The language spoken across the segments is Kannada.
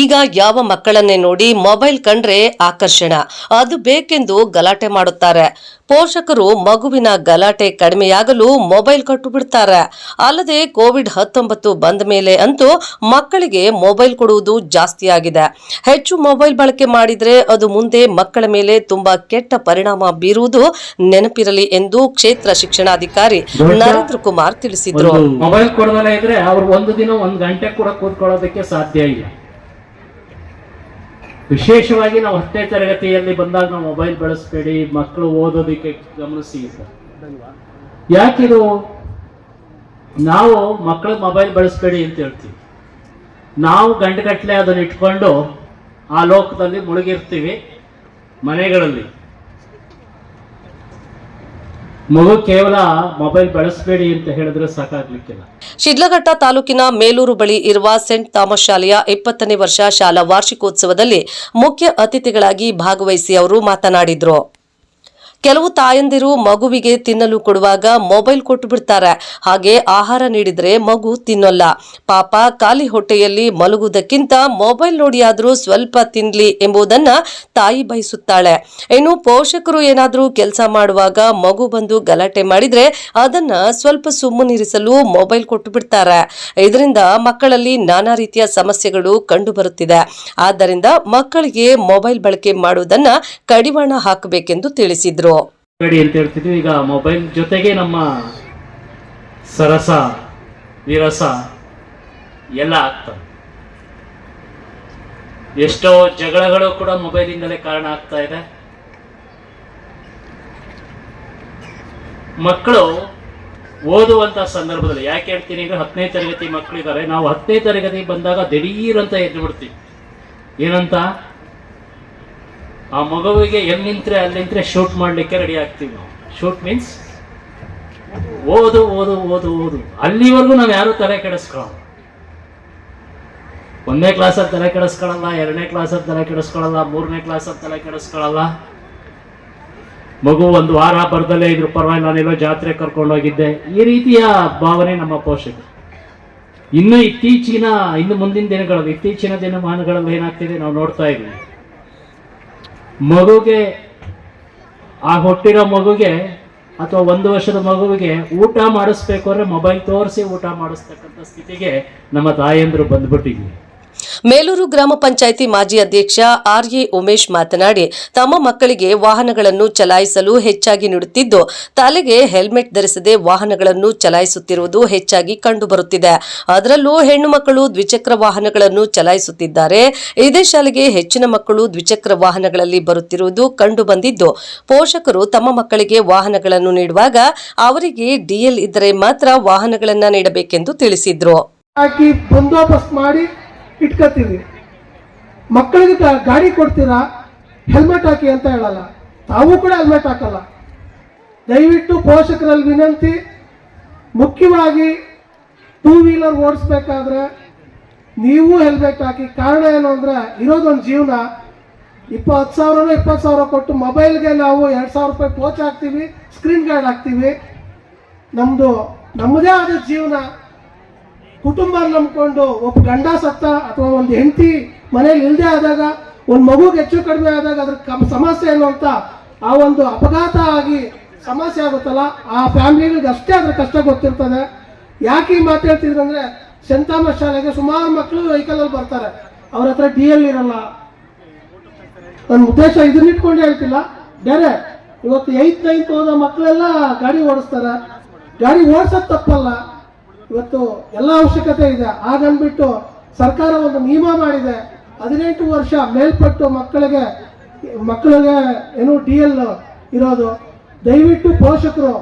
ಈಗ ಯಾವ ಮಕ್ಕಳನ್ನೇ ನೋಡಿ ಮೊಬೈಲ್ ಕಂಡ್ರೆ ಆಕರ್ಷಣ. ಅದು ಬೇಕೆಂದು ಗಲಾಟೆ ಮಾಡುತ್ತಾರೆ. ಪೋಷಕರು ಮಗುವಿನ ಗಲಾಟೆ ಕಡಿಮೆಯಾಗಲು ಮೊಬೈಲ್ ಕೊಟ್ಟು ಬಿಡ್ತಾರೆ ಅಲ್ಲದೆ ಕೋವಿಡ್ ಹತ್ತೊಂಬತ್ತು ಬಂದ ಮೇಲೆ ಅಂತೂ ಮಕ್ಕಳಿಗೆ ಮೊಬೈಲ್ ಕೊಡುವುದು ಜಾಸ್ತಿ ಆಗಿದೆ ಹೆಚ್ಚು ಮೊಬೈಲ್ ಬಳಕೆ ಮಾಡಿದ್ರೆ ಅದು ಮುಂದೆ ಮಕ್ಕಳ ಮೇಲೆ ತುಂಬಾ ಕೆಟ್ಟ ಪರಿಣಾಮ ಬೀರುವುದು ನೆನಪಿರಲಿ ಎಂದು ಕ್ಷೇತ್ರ ಶಿಕ್ಷಣಾಧಿಕಾರಿ ನರೇಂದ್ರ ಕುಮಾರ್ ತಿಳಿಸಿದರು. ಮೊಬೈಲ್ ಕೊಡದಲ್ಲ ಇದ್ರೆ ಅವ್ರು ಒಂದು ದಿನ ಒಂದು ಗಂಟೆ ಕೂಡ ಕೂತ್ಕೊಳ್ಳೋದಕ್ಕೆ ಸಾಧ್ಯ ಇಲ್ಲ. ವಿಶೇಷವಾಗಿ ನಾವು ಹತ್ತನೇ ತರಗತಿಯಲ್ಲಿ ಬಂದಾಗ ನಾವು ಮೊಬೈಲ್ ಬಳಸಬೇಡಿ ಮಕ್ಕಳು ಓದೋದಕ್ಕೆ ಗಮನಿಸಿ. ಯಾಕಿದು? ನಾವು ಮಕ್ಕಳು ಮೊಬೈಲ್ ಬಳಸಬೇಡಿ ಅಂತ ಹೇಳ್ತೀವಿ. ನಾವು ಗಂಟುಗಟ್ಟಲೆ ಅದನ್ನು ಇಟ್ಕೊಂಡು ಆ ಲೋಕದಲ್ಲಿ ಮುಳುಗಿರ್ತೀವಿ ಮನೆಗಳಲ್ಲಿ. ಮಗು ಕೇವಲ ಮೊಬೈಲ್ ಬಳಸಬೇಡಿ ಅಂತ ಹೇಳಿದ್ರೆ ಸಾಕಾಗ್ಲಿಕ್ಕಿಲ್ಲ. ಶಿಡ್ಲಘಟ್ಟ ತಾಲೂಕಿನ ಮೇಲೂರು ಬಳಿ ಇರುವ ಸೆಂಟ್ ಥಾಮಸ್ ಶಾಲೆಯ ಇಪ್ಪತ್ತನೇ ವರ್ಷ ಶಾಲಾ ವಾರ್ಷಿಕೋತ್ಸವದಲ್ಲಿ ಮುಖ್ಯ ಅತಿಥಿಗಳಾಗಿ ಭಾಗವಹಿಸಿ ಅವರು ಮಾತನಾಡಿದ್ರು. ಕೆಲವು ತಾಯಂದಿರು ಮಗುವಿಗೆ ತಿನ್ನಲು ಕೊಡುವಾಗ ಮೊಬೈಲ್ ಕೊಟ್ಟು ಬಿಡ್ತಾರೆ ಹಾಗೆ ಆಹಾರ ನೀಡಿದ್ರೆ ಮಗು ತಿನ್ನಲ್ಲ. ಪಾಪ ಖಾಲಿ ಹೊಟ್ಟೆಯಲ್ಲಿ ಮಲಗುವುದಕ್ಕಿಂತ ಮೊಬೈಲ್ ನೋಡಿಯಾದರೂ ಸ್ವಲ್ಪ ತಿನ್ಲಿ ಎಂಬುದನ್ನ ತಾಯಿ ಬಯಸುತ್ತಾಳೆ. ಇನ್ನು ಪೋಷಕರು ಏನಾದರೂ ಕೆಲಸ ಮಾಡುವಾಗ ಮಗು ಬಂದು ಗಲಾಟೆ ಮಾಡಿದ್ರೆ ಅದನ್ನ ಸ್ವಲ್ಪ ಸುಮ್ಮನಿರಿಸಲು ಮೊಬೈಲ್ ಕೊಟ್ಟು ಬಿಡ್ತಾರೆ ಇದರಿಂದ ಮಕ್ಕಳಲ್ಲಿ ನಾನಾ ರೀತಿಯ ಸಮಸ್ಯೆಗಳು ಕಂಡು ಬರುತ್ತಿದೆ ಆದ್ದರಿಂದ ಮಕ್ಕಳಿಗೆ ಮೊಬೈಲ್ ಬಳಕೆ ಮಾಡುವುದನ್ನ ಕಡಿವಾಣ ಹಾಕಬೇಕೆಂದು ತಿಳಿಸಿದ್ರು. ಬೇಡಿ ಅಂತ ಹೇಳ್ತಿದ್ವಿ. ಈಗ ಮೊಬೈಲ್ ಜೊತೆಗೆ ನಮ್ಮ ಸರಸ, ವಿರಸ ಎಲ್ಲ ಆಗ್ತವೆ. ಎಷ್ಟೋ ಜಗಳಗಳು ಕೂಡ ಮೊಬೈಲಿಂದಲೇ ಕಾರಣ ಆಗ್ತಾ ಇದೆ. ಮಕ್ಕಳು ಓದುವಂತ ಸಂದರ್ಭದಲ್ಲಿ, ಯಾಕೆ ಹೇಳ್ತೀನಿ ಅಂದ್ರೆ ಹತ್ತನೇ ತರಗತಿ ಮಕ್ಕಳಿದ್ದಾರೆ. ನಾವು ಹತ್ತನೇ ತರಗತಿ ಬಂದಾಗ ದಿಢೀರ್ ಅಂತ ಎದ್ದು ಬಿಡ್ತೀವಿ ಏನಂತ? ಆ ಮಗುವಿಗೆ ಎಲ್ಲಿ ನಿಂತ್ರೆ ಅಲ್ಲಿ ನಿಂತ್ರೆ ಶೂಟ್ ಮಾಡಲಿಕ್ಕೆ ರೆಡಿ ಆಗ್ತೀವಿ ನಾವು. ಶೂಟ್ ಮೀನ್ಸ್ ಓದು ಓದು ಓದು ಓದು. ಅಲ್ಲಿವರೆಗೂ ನಾವು ಯಾರು ತಲೆ ಕೆಡಿಸ್ಕೊಳ್ಳೋಣ ಒಂದನೇ ಕ್ಲಾಸಲ್ಲಿ ತಲೆ ಕೆಡಿಸ್ಕೊಳಲ್ಲ, ಎರಡನೇ ಕ್ಲಾಸಲ್ಲಿ ತಲೆ ಕೆಡಿಸ್ಕೊಳಲ್ಲ, ಮೂರನೇ ಕ್ಲಾಸಲ್ಲಿ ತಲೆ ಕೆಡಿಸ್ಕೊಳಲ್ಲ. ಮಗು ಒಂದು ವಾರ ಬರ್ದಲ್ಲೇ ಇದ್ರು, ಪರವಾಗಿಲ್ಲ, ನಾನೆಲ್ಲೋ ಜಾತ್ರೆ ಕರ್ಕೊಂಡು ಹೋಗಿದ್ದೆ. ಈ ರೀತಿಯ ಭಾವನೆ ನಮ್ಮ ಪೋಷಕರು. ಇನ್ನು ಇತ್ತೀಚಿನ, ಇನ್ನು ಮುಂದಿನ ದಿನಗಳಲ್ಲಿ, ಇತ್ತೀಚಿನ ದಿನಮಾನಗಳಲ್ಲಿ ಏನಾಗ್ತಿದೆ ನಾವು ನೋಡ್ತಾ ಇದ್ವಿ ಮಗುಗೆ, ಆ ಹುಟ್ಟಿರೋ ಮಗುಗೆ ಅಥವಾ ಒಂದು ವರ್ಷದ ಮಗುವಿಗೆ ಊಟ ಮಾಡಿಸ್ಬೇಕು ಅಂದರೆ ಮೊಬೈಲ್ ತೋರಿಸಿ ಊಟ ಮಾಡಿಸ್ತಕ್ಕಂಥ ಸ್ಥಿತಿಗೆ ನಮ್ಮ ತಾಯಂದರು ಬಂದ್ಬಿಟ್ಟಿದ್ವಿ. ಮೇಲೂರು ಗ್ರಾಮ ಪಂಚಾಯಿತಿ ಮಾಜಿ ಅಧ್ಯಕ್ಷ ಆರ್ ಎ ಉಮೇಶ್ ಮಾತನಾಡಿ, ತಮ್ಮ ಮಕ್ಕಳಿಗೆ ವಾಹನಗಳನ್ನು ಚಲಾಯಿಸಲು ಹೆಚ್ಚಾಗಿ ನೀಡುತ್ತಿದ್ದು, ತಲೆಗೆ ಹೆಲ್ಮೆಟ್ ಧರಿಸದೆ ವಾಹನಗಳನ್ನು ಚಲಾಯಿಸುತ್ತಿರುವುದು ಹೆಚ್ಚಾಗಿ ಕಂಡುಬರುತ್ತಿದೆ. ಅದರಲ್ಲೂ ಹೆಣ್ಣು ಮಕ್ಕಳು ದ್ವಿಚಕ್ರ ವಾಹನಗಳನ್ನು ಚಲಾಯಿಸುತ್ತಿದ್ದಾರೆ. ಇದೇ ಶಾಲೆಗೆ ಹೆಚ್ಚಿನ ಮಕ್ಕಳು ದ್ವಿಚಕ್ರ ವಾಹನಗಳಲ್ಲಿ ಬರುತ್ತಿರುವುದು ಕಂಡುಬಂದಿದ್ದು, ಪೋಷಕರು ತಮ್ಮ ಮಕ್ಕಳಿಗೆ ವಾಹನಗಳನ್ನು ನೀಡುವಾಗ ಅವರಿಗೆ ಡಿಎಲ್ ಇದ್ದರೆ ಮಾತ್ರ ವಾಹನಗಳನ್ನು ನೀಡಬೇಕೆಂದು ತಿಳಿಸಿದ್ರು. ಬಂದೋಬಸ್ತ್ ಮಾಡಿ ಇಟ್ಕೋತೀವಿ ಮಕ್ಕಳಿಗೆ ಗಾಡಿ ಕೊಡ್ತೀರಾ? ಹೆಲ್ಮೆಟ್ ಹಾಕಿ ಅಂತ ಹೇಳಲ್ಲ. ತಾವು ಕೂಡ ಹೆಲ್ಮೆಟ್ ಹಾಕಲ್ಲ. ದಯವಿಟ್ಟು ಪೋಷಕರಲ್ಲಿ ವಿನಂತಿ. ಮುಖ್ಯವಾಗಿ ಟೂ ವೀಲರ್ ಓಡಿಸ್ಬೇಕಾದ್ರೆ ನೀವು ಹೆಲ್ಮೆಟ್ ಹಾಕಿ. ಕಾರಣ ಏನು ಅಂದರೆ, ಇರೋದೊಂದು ಜೀವನ. ಇಪ್ಪತ್ತು ಸಾವಿರನೋ ಇಪ್ಪತ್ತು ಸಾವಿರ ಕೊಟ್ಟು ಮೊಬೈಲ್ಗೆ ನಾವು ಎರಡು ಸಾವಿರ ರೂಪಾಯಿ ಪೋಚ್ ಹಾಕ್ತೀವಿ ಸ್ಕ್ರೀನ್ ಗಾರ್ಡ್ ಹಾಕ್ತೀವಿ. ನಮ್ಮದು ನಮ್ಮದೇ ಆದ ಜೀವನ. ಕುಟುಂಬ ನಂಬಿಕೊಂಡು ಒಬ್ಬ ಗಂಡ ಸತ್ತ ಅಥವಾ ಒಂದು ಹೆಂಡತಿ ಮನೇಲಿ ಇಲ್ಲದೆ ಆದಾಗ, ಒಂದು ಮಗುಗೆ ಹೆಚ್ಚು ಕಡಿಮೆ ಆದಾಗ ಅದ್ರ ಕಮ್ ಸಮಸ್ಯೆ ಅಂತ ಆ ಒಂದು ಅಪಘಾತ ಆಗಿ ಸಮಸ್ಯೆ ಆಗುತ್ತಲ್ಲ, ಆ ಫ್ಯಾಮಿಲಿಗಳಿಗೆ ಅಷ್ಟೇ ಅದ್ರ ಕಷ್ಟ ಗೊತ್ತಿರ್ತದೆ. ಯಾಕೆ ಈ ಮಾತು ಹೇಳ್ತಿದ್ರು ಅಂದ್ರೆ ಸೆಂಟ್ ಥಾಮಸ್ ಶಾಲೆಗೆ ಸುಮಾರು ಮಕ್ಕಳು ವೆಹಿಕಲಲ್ಲಿ ಬರ್ತಾರೆ. ಅವ್ರ ಹತ್ರ ಡಿ ಎಲ್ ಇರಲ್ಲ. ನನ್ನ ಉದ್ದೇಶ ಇದನ್ನ ಇಟ್ಕೊಂಡು ಹೇಳ್ತಿಲ್ಲ. ಬೇರೆ, ಇವತ್ತು ಏಯ್ತ್ ನೈನ್ತ್ ಹೋದ ಮಕ್ಕಳೆಲ್ಲ ಗಾಡಿ ಓಡಿಸ್ತಾರೆ. ಗಾಡಿ ಓಡಿಸೋದು ತಪ್ಪಲ್ಲ. ಇವತ್ತು ಎಲ್ಲ ಅವಶ್ಯಕತೆ ಇದೆ. ಹಾಗನ್ಬಿಟ್ಟು ಸರ್ಕಾರ ಒಂದು ನಿಯಮ ಮಾಡಿದೆ. ಹದಿನೆಂಟು ವರ್ಷ ಮೇಲ್ಪಟ್ಟು ಮಕ್ಕಳಿಗೆ ಮಕ್ಕಳಿಗೆ ಏನು ಡಿ ಎಲ್ ಇರೋದು. ದಯವಿಟ್ಟು ಪೋಷಕರು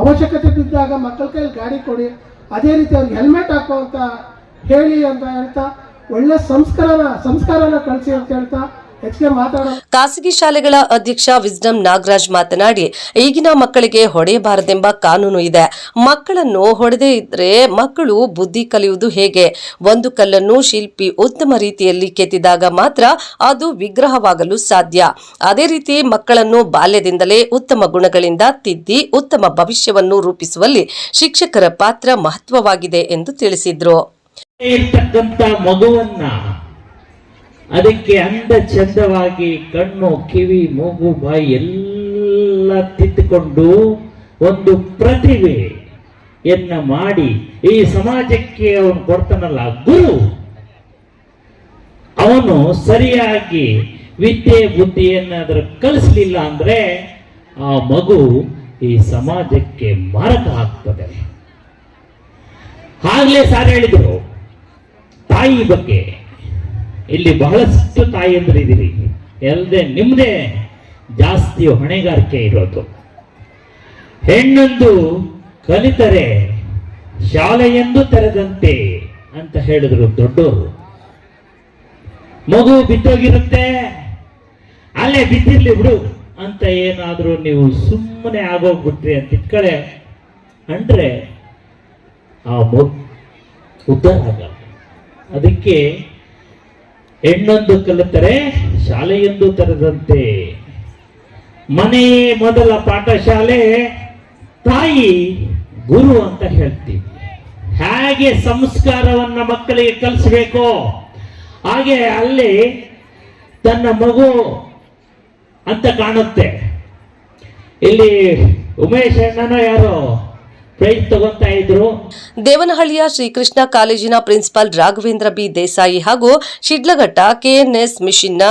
ಅವಶ್ಯಕತೆ ಬಿದ್ದಾಗ ಮಕ್ಕಳ ಕೈಯಲ್ಲಿ ಗಾಡಿ ಕೊಡಿ. ಅದೇ ರೀತಿ ಅವ್ರಿಗೆ ಹೆಲ್ಮೆಟ್ ಹಾಕೋ ಅಂತ ಹೇಳಿ ಅಂತ ಹೇಳ್ತಾ, ಒಳ್ಳೆ ಸಂಸ್ಕಾರನ ಸಂಸ್ಕಾರನ ಕಳಿಸಿ ಅಂತ ಹೇಳ್ತಾ ಖಾಸಗಿ ಶಾಲೆಗಳ ಅಧ್ಯಕ್ಷ ವಿಸ್ಡಮ್ ನಾಗರಾಜ್ ಮಾತನಾಡಿ ಈಗಿನ ಮಕ್ಕಳಿಗೆ ಹೊಡೆಯಬಾರದೆಂಬ ಕಾನೂನು ಇದೆ. ಮಕ್ಕಳನ್ನು ಹೊಡೆದೇ ಇದ್ರೆ ಮಕ್ಕಳು ಬುದ್ಧಿ ಕಲಿಯುವುದು ಹೇಗೆ? ಒಂದು ಕಲ್ಲನ್ನು ಶಿಲ್ಪಿ ಉತ್ತಮ ರೀತಿಯಲ್ಲಿ ಕೆತ್ತಿದಾಗ ಮಾತ್ರ ಅದು ವಿಗ್ರಹವಾಗಲು ಸಾಧ್ಯ. ಅದೇ ರೀತಿ ಮಕ್ಕಳನ್ನು ಬಾಲ್ಯದಿಂದಲೇ ಉತ್ತಮ ಗುಣಗಳಿಂದ ತಿದ್ದಿ ಉತ್ತಮ ಭವಿಷ್ಯವನ್ನು ರೂಪಿಸುವಲ್ಲಿ ಶಿಕ್ಷಕರ ಪಾತ್ರ ಮಹತ್ವವಾಗಿದೆ ಎಂದು ತಿಳಿಸಿದ್ರು. ಇರ್ತಕ್ಕಂಥ ಮಗುವನ್ನ ಅದಕ್ಕೆ ಅಂದ ಚಂದವಾಗಿ ಕಣ್ಣು, ಕಿವಿ, ಮೂಗು, ಬಾಯಿ ಎಲ್ಲ ತಿದ್ದುಕೊಂಡು ಒಂದು ಪ್ರತಿಭೆ ಎನ್ನ ಮಾಡಿ ಈ ಸಮಾಜಕ್ಕೆ ಅವನು ಕೊಡ್ತಾನಲ್ಲ, ಗುರು. ಅವನು ಸರಿಯಾಗಿ ವಿದ್ಯೆ ಬುದ್ಧಿಯನ್ನಾದರೂ ಕಲಿಸ್ಲಿಲ್ಲ ಅಂದ್ರೆ ಆ ಮಗು ಈ ಸಮಾಜಕ್ಕೆ ಮಾರಕ ಆಗ್ತದೆ. ಆಗ್ಲೇ ಸಾರ್ ಹೇಳಿದ್ರು, ತಾಯಿ ಬಗ್ಗೆ. ಇಲ್ಲಿ ಬಹಳಷ್ಟು ತಾಯಿಯಂದ್ರಿದ್ದೀರಿ ಎಲ್ಲದೆ ನಿಮ್ಮದೇ ಜಾಸ್ತಿ ಹೊಣೆಗಾರಿಕೆ ಇರೋದು. ಹೆಣ್ಣೊಂದು ಕಲಿತರೆ, ಶಾಲೆಯೆಂದು ತೆರೆದಂತೆ ಅಂತ ಹೇಳಿದ್ರು ದೊಡ್ಡವರು ಮಗು ಬಿದ್ದೋಗಿರುತ್ತೆ, ಅಲ್ಲೇ ಬಿದ್ದಿರ್ಲಿ ಬಿಡು ಅಂತ ಏನಾದರೂ ನೀವು ಸುಮ್ಮನೆ ಆಗೋಗ್ಬಿಟ್ರಿ ಅಂತ ಇಟ್ಕಡೆ ಅಂದ್ರೆ ಆ ಮಗು ಆಗಲ್ಲ. ಅದಕ್ಕೆ ಹೆಣ್ಣೊಂದು ಕಲಿತರೆ ಶಾಲೆಯೊಂದು ತೆರೆದಂತೆ. ಮನೆಯೇ ಮೊದಲ ಪಾಠಶಾಲೆ, ತಾಯಿ ಗುರು ಅಂತ ಹೇಳ್ತೀವಿ. ಹೇಗೆ ಸಂಸ್ಕಾರವನ್ನ ಮಕ್ಕಳಿಗೆ ಕಲಿಸ್ಬೇಕು, ಹಾಗೆ ಅಲ್ಲಿ ತನ್ನ ಮಗು ಅಂತ ಕಾಣುತ್ತೆ. ಇಲ್ಲಿ ಉಮೇಶ್ ಅಣ್ಣನೋ ಯಾರೋ ದೇವನಹಳ್ಳಿಯ ಶ್ರೀಕೃಷ್ಣ ಕಾಲೇಜಿನ ಪ್ರಿನ್ಸಿಪಾಲ್ ರಾಘವೇಂದ್ರ ಬಿ ದೇಸಾಯಿ ಹಾಗೂ ಶಿಡ್ಲಘಟ್ಟ ಕೆಎನ್ಎಸ್ ಮಿಷನ್ನ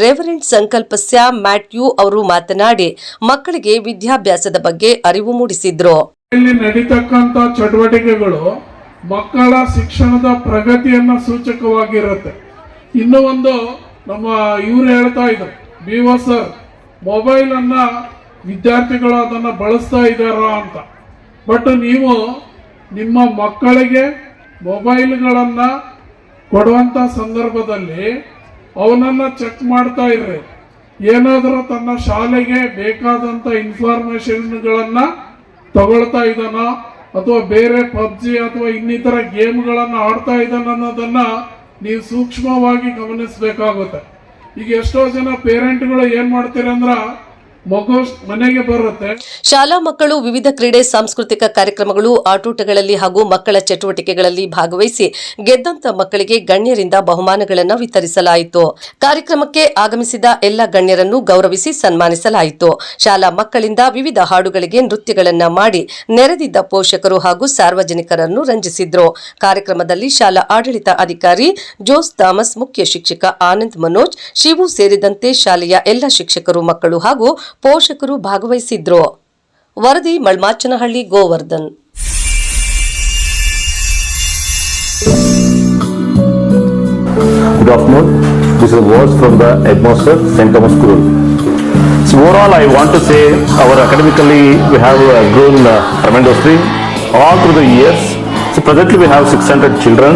ರೆವರೆಂಟ್ ಸಂಕಲ್ಪ ಸಂಕಲ್ಪಸ್ಯ ಮ್ಯಾಟ್ಯೂ ಅವರು ಮಾತನಾಡಿ ಮಕ್ಕಳಿಗೆ ವಿದ್ಯಾಭ್ಯಾಸದ ಬಗ್ಗೆ ಅರಿವು ಮೂಡಿಸಿದ್ರು. ಇಲ್ಲಿ ನಡೀತಕ್ಕಂತ ಚಟುವಟಿಕೆಗಳು ಮಕ್ಕಳ ಶಿಕ್ಷಣದ ಪ್ರಗತಿಯನ್ನ ಸೂಚಕವಾಗಿರುತ್ತೆ. ಇನ್ನು ಒಂದು ನಮ್ಮ ಇವರು ಹೇಳ್ತಾ ಇದ್ರು ಬಿ ಮೊಬೈಲ್ ಅನ್ನ ವಿದ್ಯಾರ್ಥಿಗಳು ಅದನ್ನ ಬಳಸ್ತಾ ಇದ್ದಾರ ಅಂತ. ಬಟ್ ನೀವು ನಿಮ್ಮ ಮಕ್ಕಳಿಗೆ ಮೊಬೈಲ್ಗಳನ್ನು ಕೊಡುವಂತ ಸಂದರ್ಭದಲ್ಲಿ ಅವನನ್ನು ಚೆಕ್ ಮಾಡ್ತಾ ಇರ್ರಿ. ಏನಾದರೂ ತನ್ನ ಶಾಲೆಗೆ ಬೇಕಾದಂತ ಇನ್ಫಾರ್ಮೇಷನ್ಗಳನ್ನು ತಗೊಳ್ತಾ ಇದ್ದಾನ? ಅಥವಾ ಬೇರೆ ಪಬ್ಜಿ ಅಥವಾ ಇನ್ನಿತರ ಗೇಮ್ಗಳನ್ನು ಆಡ್ತಾ ಇದ್ದಾನ ಅನ್ನೋದನ್ನ ನೀವು ಸೂಕ್ಷ್ಮವಾಗಿ ಗಮನಿಸಬೇಕಾಗುತ್ತೆ. ಈಗ ಎಷ್ಟೋ ಜನ ಪೇರೆಂಟ್ಗಳು ಏನು ಮಾಡ್ತೀರಂದ್ರೆ ಶಾಲಾ ಮಕ್ಕಳು ವಿವಿಧ ಕ್ರೀಡೆ, ಸಾಂಸ್ಕೃತಿಕ ಕಾರ್ಯಕ್ರಮಗಳು, ಆಟೋಟಗಳಲ್ಲಿ ಹಾಗೂ ಮಕ್ಕಳ ಚಟುವಟಿಕೆಗಳಲ್ಲಿ ಭಾಗವಹಿಸಿ ಗೆದ್ದಂತ ಮಕ್ಕಳಿಗೆ ಗಣ್ಯರಿಂದ ಬಹುಮಾನಗಳನ್ನು ವಿತರಿಸಲಾಯಿತು. ಕಾರ್ಯಕ್ರಮಕ್ಕೆ ಆಗಮಿಸಿದ ಎಲ್ಲ ಗಣ್ಯರನ್ನು ಗೌರವಿಸಿ ಸನ್ಮಾನಿಸಲಾಯಿತು. ಶಾಲಾ ಮಕ್ಕಳಿಂದ ವಿವಿಧ ಹಾಡುಗಳಿಗೆ ನೃತ್ಯಗಳನ್ನು ಮಾಡಿ ನೆರೆದಿದ್ದ ಪೋಷಕರು ಹಾಗೂ ಸಾರ್ವಜನಿಕರನ್ನು ರಂಜಿಸಿದ್ರು. ಕಾರ್ಯಕ್ರಮದಲ್ಲಿ ಶಾಲಾ ಆಡಳಿತ ಅಧಿಕಾರಿ ಜೋಸ್ ಥಾಮಸ್, ಮುಖ್ಯ ಶಿಕ್ಷಕ ಆನಂದ್ ಮನೋಜ್, ಶಿವು ಸೇರಿದಂತೆ ಶಾಲೆಯ ಎಲ್ಲ ಶಿಕ್ಷಕರು, ಮಕ್ಕಳು ಹಾಗೂ ಪೋಷಕರು ಭಾಗವಹಿಸಿದ್ರು ವರದಿ ಮಳ್ಮಾಚನಹಳ್ಳಿ Govardhan Good afternoon. This is words from the headmaster, St. Thomas School. So overall, I want to say our academically we have uh, grown uh, tremendously all through the years. So presently we have 600 children.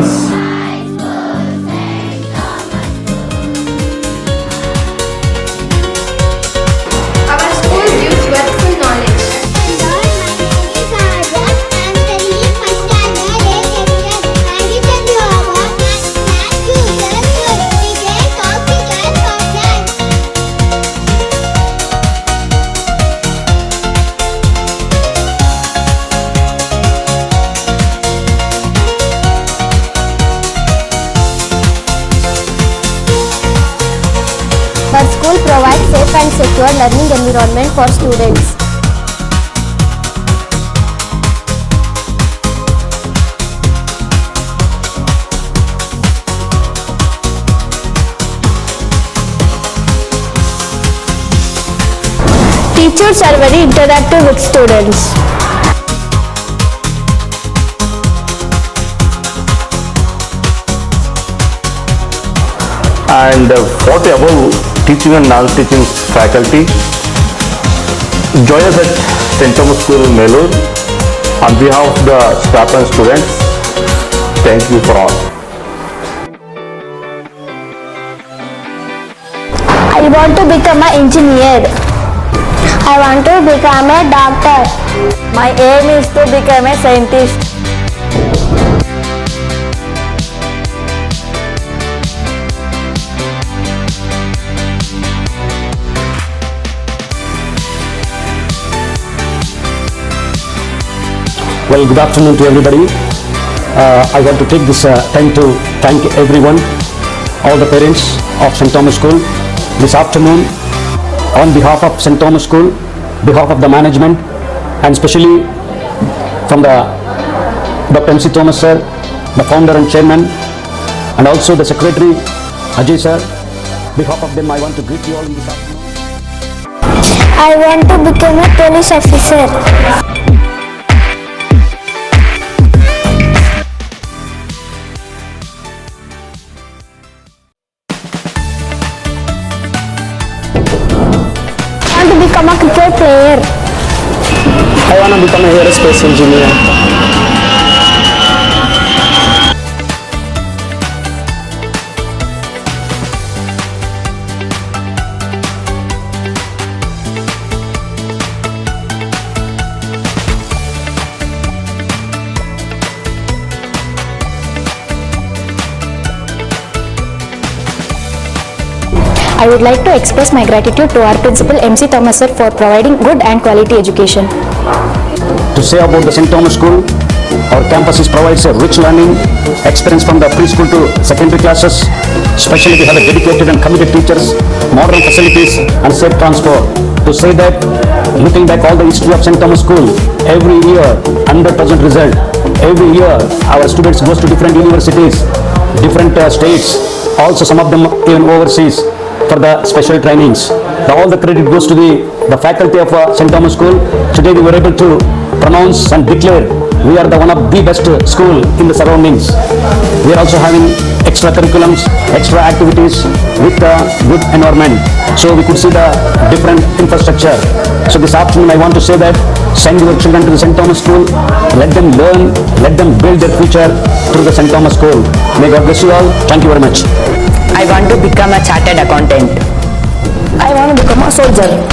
Learning environment for students. Teachers are very interactive with students. And uh, the above teaching and non-teaching faculty, join us at St. Thomas School, Melur. On behalf of the staff and students, thank you for all. I want to become an engineer. I want to become a doctor. My aim is to become a scientist. Well, good afternoon to everybody. Uh, I want to take this uh, time to thank everyone, all the parents of St. Thomas School this afternoon on behalf of St. Thomas School, behalf of the management, and especially from the Dr. M.C. Thomas sir, the founder and chairman, and also the secretary Ajay sir. Behalf of them, I want to greet you all in this afternoon. I want to become a police officer. become a cricket player. I want to become a hero space engineer. Would like to express my gratitude to our principal MC Thomas sir for providing good and quality education. to say about the St. Thomas School. Our campus provides a rich learning experience from the preschool to secondary classes. Especially we have dedicated and committed teachers, modern facilities and safe transport. To say that, looking back all the history of St. Thomas School, every year 100% result. Every year our students goes to different universities, different uh, states, also some of them even overseas for the special trainings. The- All the credit goes to the, the faculty of uh, St. Thomas School. Today we were able to pronounce and declare we are the one of the best school in the surroundings. We are also having extra curriculums, extra activities with a good environment. So we could see the different infrastructure. So this afternoon I want to say that send your children to the St. Thomas School. Let them learn, let them build their future through the St. Thomas School. May God bless you all. Thank you very much. I want to become a chartered accountant. I want to become a soldier.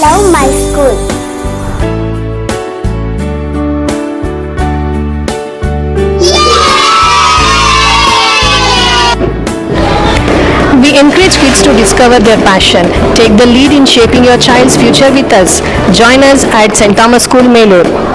Love my school. We encourage kids to discover their passion. Take the lead in shaping your child's future with us. Join us at St. Thomas School, Melur.